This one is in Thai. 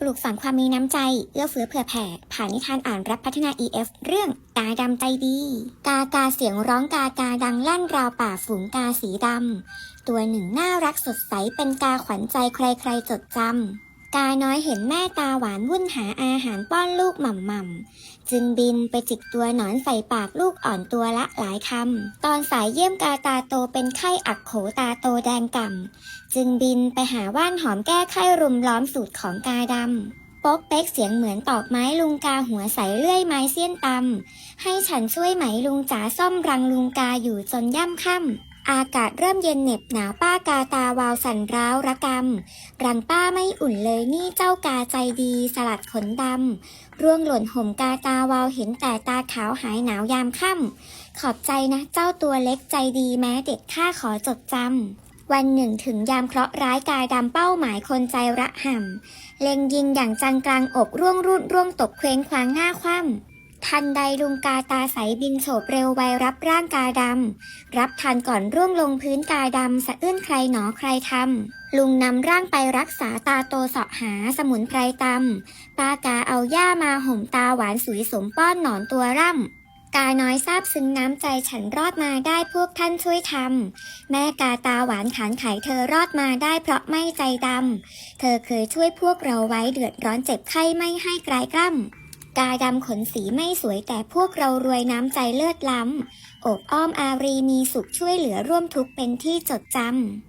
ปลูกฝังความมีน้ำใจ เอื้อเฟื้อเผื่อแผ่ ผ่านนิทานอ่านรับพัฒนา EF เรื่องกาดำใจดี กากาเสียงร้องกากาดังลั่นราวป่าฝูงกาสีดำ ตัวหนึ่งน่ารักสดใสเป็นกาขวัญใจใครๆจดจำ กาน้อยเห็นแม่ตาหวานวุ่นหาอาหารป้อนลูกหม่ำๆจึงบินไปจิกตัวหนอนใส่ปากลูกอ่อนตัวละหลายคำ ตอนสายเยี่ยมกาตาโตเป็นไข้อักโขตาโตแดงก่ำ จึงบินไปหาว่านหอมแก้ไข้รุมล้อมสูตรของกาดำป๊กเป๊กเสียงเหมือนตอกไม้ลุงกาหัวใสเลื่อยไม้เสี้ยนตำให้ฉันช่วยไหมลุงจ๋าซ่อมรังลุงกาอยู่จนย่ำค่ำ อากาศเริ่มเย็นเหน็บหนาวป้ากาตาวาวสั่นร้าวระกำ รังป้าไม่อุ่นเลยนี่เจ้ากาใจดีสลัดขนดำ ร่วงหล่นห่มกาตาวาวเห็นแต่ตาขาวหายหนาวยามค่ำ ขอบใจนะเจ้าตัวเล็กใจดีแม้เด็กข้าขอจดจำวันหนึ่งถึงยามเคราะห์ร้ายกายดำเป้าหมายคนใจระห่ำ เล็งยิงอย่างจังกลางอกร่วงรุ่นร่วงตกเคว้งคว้างหน้าคว่ำ ทันใดลุงกาตาใสบินโฉบเร็วไวรับร่างกาดำ รับทันก่อนร่วงลงพื้นกาดำสะอื้นใครหนอใครทำลุงนำร่างไปรักษาตาโตเสาะหาสมุนไพรตำป้ากาเอาหญ้ามาห่มตาหวานสุยสมป้อนหนอนตัวร่ำ กาน้อยทราบซึ้งน้ำใจฉันรอดมาได้พวกท่านช่วยทำแม่กาตาหวานขานไขเธอรอดมาได้เพราะไม่ใจดำ เธอเคยช่วยพวกเราไว้เดือดร้อนเจ็บไข้ไม่ให้กลายกล้ำ กาดำขนสีไม่สวยแต่พวกเรารวยน้ำใจเลิศล้ำ อบอ้อมอารีมีสุขช่วยเหลือร่วมทุกข์เป็นที่จดจำ